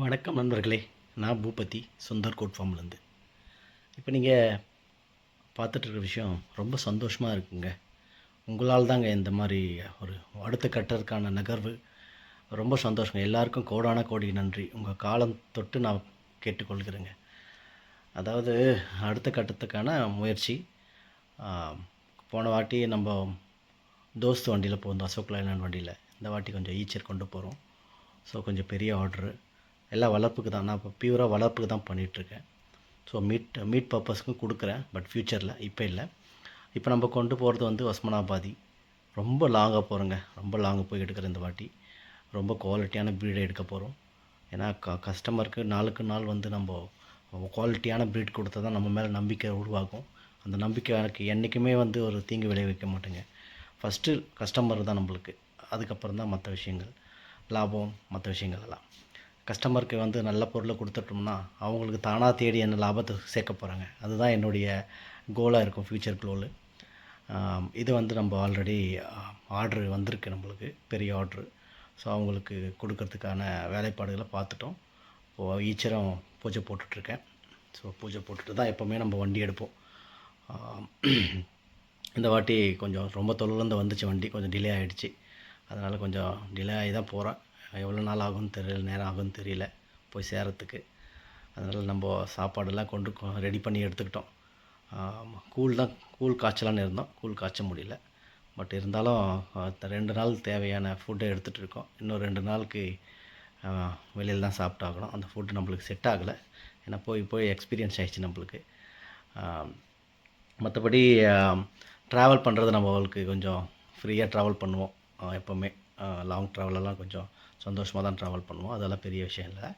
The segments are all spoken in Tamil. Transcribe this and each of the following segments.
வணக்கம் நண்பர்களே. நான் பூபதி சுந்தர் கோட் ஃபார்ம்லேருந்து. இப்போ நீங்கள் பார்த்துட்ருக்க விஷயம் ரொம்ப சந்தோஷமாக இருக்குங்க. உங்களால் தாங்க இந்த மாதிரி ஒரு அடுத்த கட்டத்துக்கான நகர்வு. ரொம்ப சந்தோஷங்க. எல்லாருக்கும் கோடான கோடி நன்றி. உங்கள் காலம் தொட்டு நான் கேட்டுக்கொள்கிறேங்க. அதாவது அடுத்த கட்டத்துக்கான முயற்சி போன வாட்டி நம்ம தோஸ்து வண்டியில் போகணும் அசோக் லைலாண்ட் வண்டியில். இந்த வாட்டி கொஞ்சம் ஈச்சர் கொண்டு போகிறோம். ஸோ கொஞ்சம் பெரிய ஆர்டரு. எல்லாம் வளர்ப்புக்கு தான். நான் இப்போ பியூராக வளர்ப்புக்கு தான் பண்ணிகிட்ருக்கேன் ஸோ மீட் மீட் பர்பஸ்க்கும் கொடுக்குறேன் பட் ஃப்யூச்சரில் இப்போ இல்லை. இப்போ நம்ம கொண்டு போகிறது வந்து ஒஸ்மனாபாதி ரொம்ப லாங்காக போகிறோங்க ரொம்ப லாங்காக போய் எடுக்கிற இந்த வாட்டி. ரொம்ப குவாலிட்டியான ப்ரீடை எடுக்க போகிறோம் ஏன்னா க கஸ்டமருக்கு நாளுக்கு நாள் வந்து நம்ம குவாலிட்டியான ப்ரீட் கொடுத்தா தான் நம்ம மேலே நம்பிக்கை உருவாகும். அந்த நம்பிக்கை எனக்கு என்றைக்குமே வந்து ஒரு தீங்கு விளைவிக்க மாட்டேங்க. ஃபஸ்ட்டு கஸ்டமர் தான் நம்மளுக்கு. அதுக்கப்புறம் தான் மற்ற விஷயங்கள். லாபம் மற்ற விஷயங்கள் எல்லாம். கஸ்டமருக்கு வந்து நல்ல பொருளை கொடுத்துட்டோம்னா அவங்களுக்கு தானாக தேடி என்ன லாபத்தை சேர்க்க போகிறாங்க அதுதான் என்னுடைய கோலாக இருக்கும் ஃப்யூச்சர் கோலு இது வந்து நம்ம ஆல்ரெடி ஆர்டர் வந்திருக்கு நம்மளுக்கு பெரிய ஆர்டரு ஸோ அவங்களுக்கு கொடுக்கறதுக்கான வேலைப்பாடுகளை பார்த்துட்டோம். இப்போது ஈச்சரம் பூஜை போட்டுட்ருக்கேன். ஸோ பூஜை போட்டுட்டு தான் எப்போவுமே நம்ம வண்டி எடுப்போம். இந்த வாட்டி கொஞ்சம் ரொம்ப தொலைலேருந்து வந்துச்சு வண்டி கொஞ்சம் டிலே ஆகிடுச்சு அதனால் கொஞ்சம் டிலே ஆகி தான் போகிறேன் எவ்வளோ நாள் ஆகும்னு தெரியல நேரம் ஆகும்னு தெரியல போய் சேரத்துக்கு. அதனால் நம்ம சாப்பாடெல்லாம் கொண்டு ரெடி பண்ணி எடுத்துக்கிட்டோம். கூழ் தான் கூழ் காய்ச்சலான்னு இருந்தோம். கூழ் காய்ச்ச முடியல. பட் இருந்தாலும் த- ரெண்டு நாள் தேவையான ஃபுட்டை எடுத்துகிட்டு இருக்கோம். இன்னும் ரெண்டு நாளுக்கு வெளியில் தான் சாப்பிட்டாகணும். அந்த ஃபுட்டு நம்மளுக்கு செட் ஆகலை. ஏன்னா போய் போய் எக்ஸ்பீரியன்ஸ் ஆகிடுச்சு நம்மளுக்கு. மற்றபடி ட்ராவல் பண்ணுறது நம்ம அவளுக்கு கொஞ்சம் ஃப்ரீயாக ட்ராவல் பண்ணுவோம். எப்போவுமே. லாங் ட்ராவலெல்லாம் கொஞ்சம் சந்தோஷமாக தான் ட்ராவல் பண்ணுவோம். அதெல்லாம் பெரிய விஷயம் இல்லை.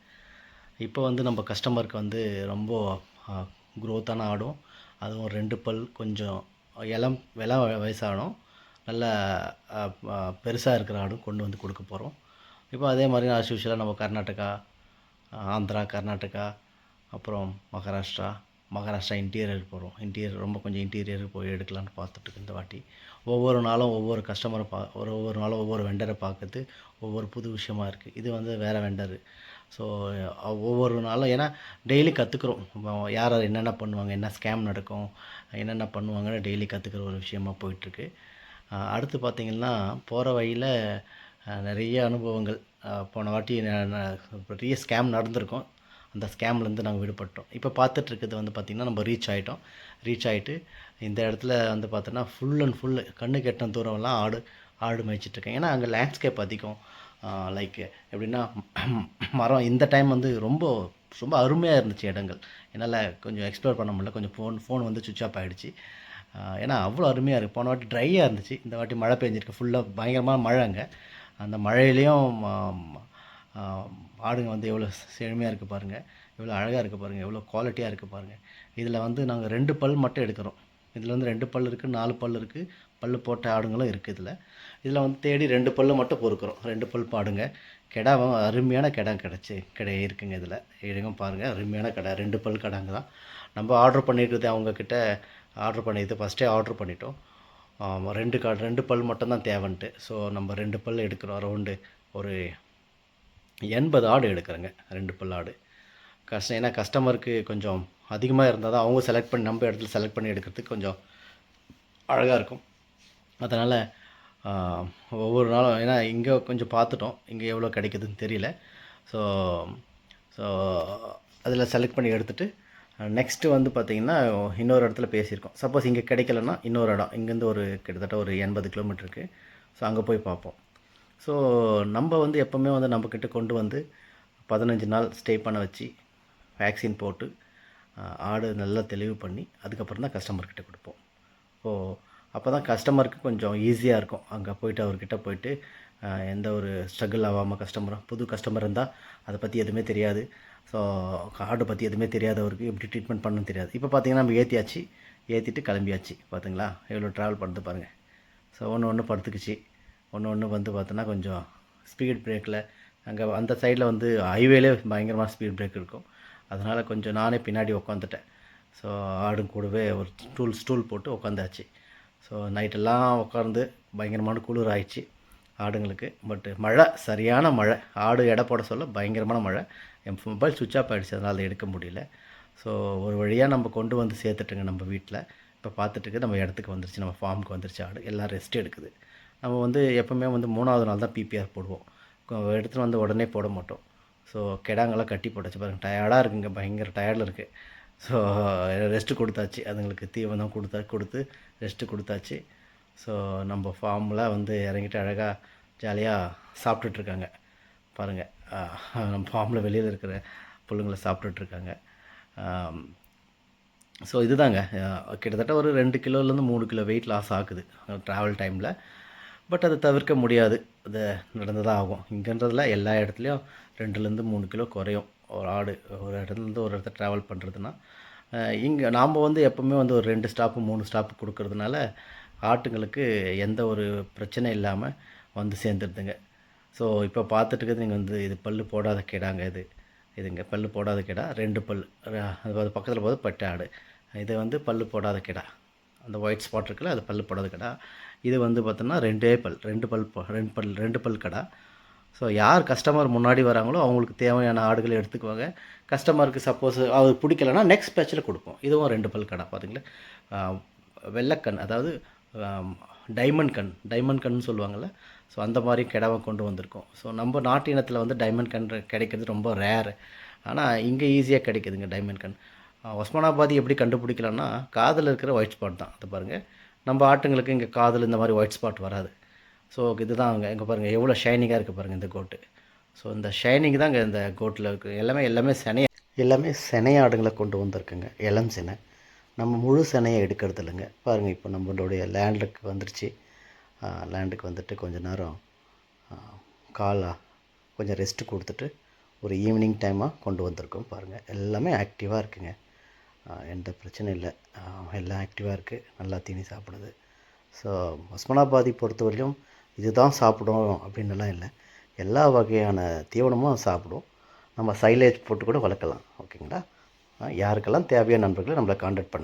இப்போ வந்து நம்ம கஸ்டமருக்கு வந்து ரொம்ப க்ரோத்தான ஆடும். அதுவும் ரெண்டு பல் கொஞ்சம் இளம் வில வயசாகணும் நல்ல பெருசாக இருக்கிற ஆடும் கொண்டு வந்து கொடுக்க போகிறோம் இப்போ அதே மாதிரி ஆஸ் யூஷுவலாக நம்ம கர்நாடகா ஆந்திரா கர்நாடகா அப்புறம் மகாராஷ்டிரா மகாராஷ்டிரா இன்டீரியர் போகிறோம். இன்டீரியர் ரொம்ப கொஞ்சம் இன்டீரியர் போய் எடுக்கலான்னு பார்த்துட்டு இந்த வாட்டி. ஒவ்வொரு நாளும் ஒவ்வொரு கஸ்டமரை பா ஒரு ஒவ்வொரு நாளும் ஒவ்வொரு வெண்டரை பார்க்கறது ஒவ்வொரு புது விஷயமா இருக்குது இது வந்து வேறு வெண்டரு ஸோ ஒவ்வொரு நாளும் ஏன்னா டெய்லி கற்றுக்குறோம் யார் யார் என்னென்ன பண்ணுவாங்க என்ன ஸ்கேம் நடக்கும் என்னென்ன பண்ணுவாங்கன்னு டெய்லி கற்றுக்கிற ஒரு விஷயமா போயிட்டுருக்கு. அடுத்து பார்த்திங்கன்னா போகிற வழியில் நிறைய அனுபவங்கள். போன வாட்டி பெரிய ஸ்கேம் நடந்திருக்கும். அந்த ஸ்கேம்லேருந்து நாங்கள் விடுபட்டோம். இப்போ பார்த்துட்டு இருக்கிறது வந்து பார்த்திங்கன்னா நம்ம ரீச் ஆகிட்டோம் ரீச் ஆகிட்டு இந்த இடத்துல வந்து பார்த்தோன்னா ஃபுல் அண்ட் ஃபுல் கண்ணு கெட்ட தூரம்லாம் ஆடு ஆடு மேய்ச்சிட்ருக்கேன். ஏன்னா அங்கே லேண்ட்ஸ்கேப் அதிகம். லைக் எப்படின்னா மரம் இந்த டைம் வந்து ரொம்ப ரொம்ப அருமையாக இருந்துச்சு இடங்கள். என்னால் கொஞ்சம் எக்ஸ்ப்ளோர் பண்ண முடியல. கொஞ்சம் ஃபோன் ஃபோன் வந்து சுவிட்ச் ஆஃப் ஆகிடுச்சு ஏன்னா அவ்வளோ அருமையாக இருக்குது போன வாட்டி ட்ரையாக இருந்துச்சு. இந்த வாட்டி மழை பெஞ்சிருக்கு. ஃபுல்லாக பயங்கரமான மழை அங்கே. அந்த மழையிலையும் ஆடுங்க வந்து எவ்வளோ செழுமையாக இருக்குது பாருங்கள் எவ்வளோ அழகாக இருக்குது பாருங்கள் எவ்வளோ குவாலிட்டியாக இருக்குது பாருங்கள் இதில் வந்து நாங்கள் ரெண்டு பல் மட்டும் எடுக்கிறோம். இதில் வந்து ரெண்டு பல் இருக்குது நாலு பல் இருக்குது பல் போட்ட ஆடுங்களும் இருக்குது இதில். இதில் வந்து தேடி ரெண்டு பல்லு மட்டும் பொறுக்கிறோம். ரெண்டு பல் பாடுங்க. கிடாவும் அருமையான கிடா கிடச்சி கிடை இருக்குங்க இதில். எடுங்க பாருங்கள் அருமையான கடை. ரெண்டு பல் கடாங்க தான். நம்ம ஆர்டர் பண்ணிட்டு அவங்கக்கிட்ட ஆர்டர் பண்ணிட்டு ஃபஸ்ட்டே ஆர்டர் பண்ணிட்டோம். ரெண்டு கா ரெண்டு பல் மட்டும்தான் தேவைன்ட்டு. ஸோ நம்ம ரெண்டு பல் எடுக்கிறோம். ரவுண்டு ஒரு எண்பது ஆடு எடுக்கிறேங்க ரெண்டு பல் ஆடு. கஷ்டம் ஏன்னா கஸ்டமருக்கு கொஞ்சம் அதிகமாக இருந்தால் தான் அவங்க செலக்ட் பண்ணி நம்ம இடத்துல செலக்ட் பண்ணி எடுக்கிறதுக்கு கொஞ்சம் அழகாக இருக்கும். அதனால் ஒவ்வொரு நாளும் ஏன்னா இங்கே கொஞ்சம் பார்த்துட்டோம் இங்கே எவ்வளோ கிடைக்குதுன்னு தெரியல. ஸோ ஸோ அதில் செலக்ட் பண்ணி எடுத்துகிட்டு நெக்ஸ்ட்டு வந்து பார்த்திங்கன்னா இன்னொரு இடத்துல பேசியிருக்கோம். சப்போஸ் இங்கே கிடைக்கலன்னா இன்னொரு இடம் இங்கேருந்து ஒரு கிட்டத்தட்ட ஒரு எண்பது கிலோமீட்டருக்கு ஸோ அங்கே போய் பார்ப்போம். ஸோ நம்ம வந்து எப்போவுமே வந்து நம்மக்கிட்ட கொண்டு வந்து பதினஞ்சு நாள் ஸ்டே பண்ண வச்சு வேக்சின் போட்டு ஆடு நல்லா தெளிவு பண்ணி அதுக்கப்புறம் தான் கஸ்டமர்கிட்ட கொடுப்போம். ஸோ அப்போ தான் கஸ்டமருக்கு கொஞ்சம் ஈஸியாக இருக்கும். அங்கே போயிட்டு அவர்கிட்ட போயிட்டு எந்த ஒரு ஸ்ட்ரகிள் ஆகாமல் கஸ்டமரும் புது கஸ்டமர் இருந்தால் அதை பற்றி எதுவுமே தெரியாது. ஸோ ஆடு பற்றி எதுவுமே தெரியாதவருக்கு எப்படி ட்ரீட்மெண்ட் பண்ணணும் தெரியாது. இப்போ பார்த்தீங்கன்னா நம்ம ஏற்றியாச்சு ஏற்றிட்டு கிளம்பியாச்சு பார்த்தீங்களா எவ்வளோ ட்ராவல் பண்ணுறது பாருங்கள் ஸோ ஒன்று ஒன்று படுத்துக்குச்சு. ஒன்று ஒன்று வந்து பார்த்தோன்னா கொஞ்சம் ஸ்பீட் பிரேக்கில் அங்கே அந்த சைடில் வந்து ஹைவேலே பயங்கரமாக ஸ்பீட் பிரேக் இருக்கும். அதனால் கொஞ்சம் நானே பின்னாடி உட்காந்துட்டேன் ஸோ ஆடும் கூடவே ஒரு ஸ்டூல் ஸ்டூல் போட்டு உட்காந்தாச்சு ஸோ நைட்டெல்லாம் உட்காந்து பயங்கரமான குளிர் ஆயிடுச்சு ஆடுங்களுக்கு. பட்டு மழை சரியான மழை. ஆடு எடை போட சொல்ல பயங்கரமான மழை. என் மொபைல் சுவிட்ச் ஆஃப் ஆகிடுச்சு அதனால் அதை எடுக்க முடியல. ஸோ ஒரு வழியாக நம்ம கொண்டு வந்து சேர்த்துட்டுங்க நம்ம வீட்டில் இப்போ பார்த்துட்டுக்கு நம்ம இடத்துக்கு வந்துருச்சு நம்ம ஃபார்முக்கு வந்துருச்சு ஆடு. எல்லாம் ரெஸ்ட் எடுக்குது. நம்ம வந்து எப்போவுமே வந்து மூணாவது நாள் தான் பிபிஆர் போடுவோம். எடுத்துகிட்டு வந்து உடனே போட மாட்டோம். ஸோ கிடாங்கெல்லாம் கட்டி போட்டாச்சு பாருங்கள் டயர்டாக இருக்குங்க. பயங்கர டயர்டில் இருக்குது ஸோ ரெஸ்ட்டு கொடுத்தாச்சு. அதுங்களுக்கு தீவனம் கொடுத்தா கொடுத்து ரெஸ்ட்டு கொடுத்தாச்சு. ஸோ நம்ம ஃபார்மில் வந்து இறங்கிட்டு அழகாக ஜாலியாக சாப்பிட்டுட்ருக்காங்க. பாருங்கள் நம்ம ஃபார்மில் வெளியில் இருக்கிற பிள்ளைங்களை சாப்பிட்டுட்ருக்காங்க. ஸோ இதுதாங்க. கிட்டத்தட்ட ஒரு ரெண்டு கிலோலேருந்து மூணு கிலோ வெயிட் லாஸ் ஆகுது. ட்ராவல் டைமில் பட் அதை தவிர்க்க முடியாது. அது நடந்து தான் ஆகும். இங்கன்றதுல எல்லா இடத்துலையும் ரெண்டுலேருந்து மூணு கிலோ குறையும். ஒரு ஆடு ஒரு இடத்துலேருந்து ஒரு இடத்த ட்ராவல் பண்ணுறதுன்னா இங்கே நாம் வந்து எப்போவுமே வந்து ஒரு ரெண்டு ஸ்டாப்பு மூணு ஸ்டாப்பு கொடுக்கறதுனால ஆட்டுங்களுக்கு எந்த ஒரு பிரச்சனை இல்லாமல் வந்து சேர்ந்துடுதுங்க ஸோ இப்போ பார்த்துட்டு இங்கே நீங்கள் வந்து இது பல்லு போடாத கிடாங்க இது. இதுங்க பல்லு போடாத கிடா ரெண்டு பல் அது பக்கத்தில் போது பட்டை ஆடு. இது வந்து பல் போடாத கிடா. அந்த ஒயிட் ஸ்பாட் இருக்குல்ல அது பல் போடாத கிடா. இது வந்து பார்த்தோன்னா ரெண்டே பல் ரெண்டு பல் ரெண்டு பல் ரெண்டு பல் கடை. ஸோ யார் கஸ்டமர் முன்னாடி வராங்களோ அவங்களுக்கு தேவையான ஆடுகளை எடுத்துக்குவாங்க. கஸ்டமருக்கு சப்போஸ் அது பிடிக்கலன்னா நெக்ஸ்ட் பேட்சில் கொடுப்போம். இதுவும் ரெண்டு பல் கடை பார்த்தீங்களா வெள்ளக்கண் அதாவது டைமண்ட் கண் டைமண்ட் கண்னு சொல்லுவாங்கள்ல ஸோ அந்த மாதிரி கிடவை கொண்டு வந்திருக்கோம். ஸோ நம்ம நாட்டு இனத்தில் வந்து டைமண்ட் கண் கிடைக்கிறது ரொம்ப ரேர் ஆனால் இங்கே ஈஸியாக கிடைக்குதுங்க டைமண்ட் கண் ஒஸ்மானாபாதி எப்படி கண்டுபிடிக்கலாம்னா காதில் இருக்கிற ஒயிட் ஸ்பாட் தான். அது பாருங்கள் நம்ம ஆட்டுங்களுக்கு இங்கே காதில் இந்த மாதிரி ஒயிட் ஸ்பாட் வராது. ஸோ இதுதான் அங்கே இங்கே பாருங்கள் எவ்வளோ ஷைனிங்காக இருக்குது பாருங்கள் இந்த கோட்டு ஸோ இந்த ஷைனிங் தான் இங்கே இந்த கோட்டில் இருக்குது எல்லாமே எல்லாமே செனை எல்லாமே செனை ஆடுங்களை கொண்டு வந்திருக்குங்க. இளம் செனை. நம்ம முழு செனையை எடுக்கிறது இல்லைங்க. பாருங்கள் இப்போ நம்மளுடைய லேண்டுக்கு வந்துருச்சு. லேண்டுக்கு வந்துட்டு கொஞ்ச நேரம் காலாக கொஞ்சம் ரெஸ்ட்டு கொடுத்துட்டு ஒரு ஈவினிங் டைமாக கொண்டு வந்திருக்கோம் பாருங்கள் எல்லாமே ஆக்டிவாக இருக்குங்க. எந்த பிரச்சனையும் இல்லை. எல்லாம் ஆக்டிவாக இருக்குது நல்லா தீனி சாப்பிடுது. ஸோ ஒஸ்மனாபாதி இது இதுதான் சாப்பிடும் அப்படின்னுலாம் இல்லை. எல்லா வகையான தீவனமும் சாப்பிடும். நம்ம சைலேஜ் போட்டு கூட வளர்க்கலாம். ஓகேங்களா யாருக்கெல்லாம் தேவையான நண்பர்களை நம்மளை காண்டாக்ட் பண்ணுங்கள்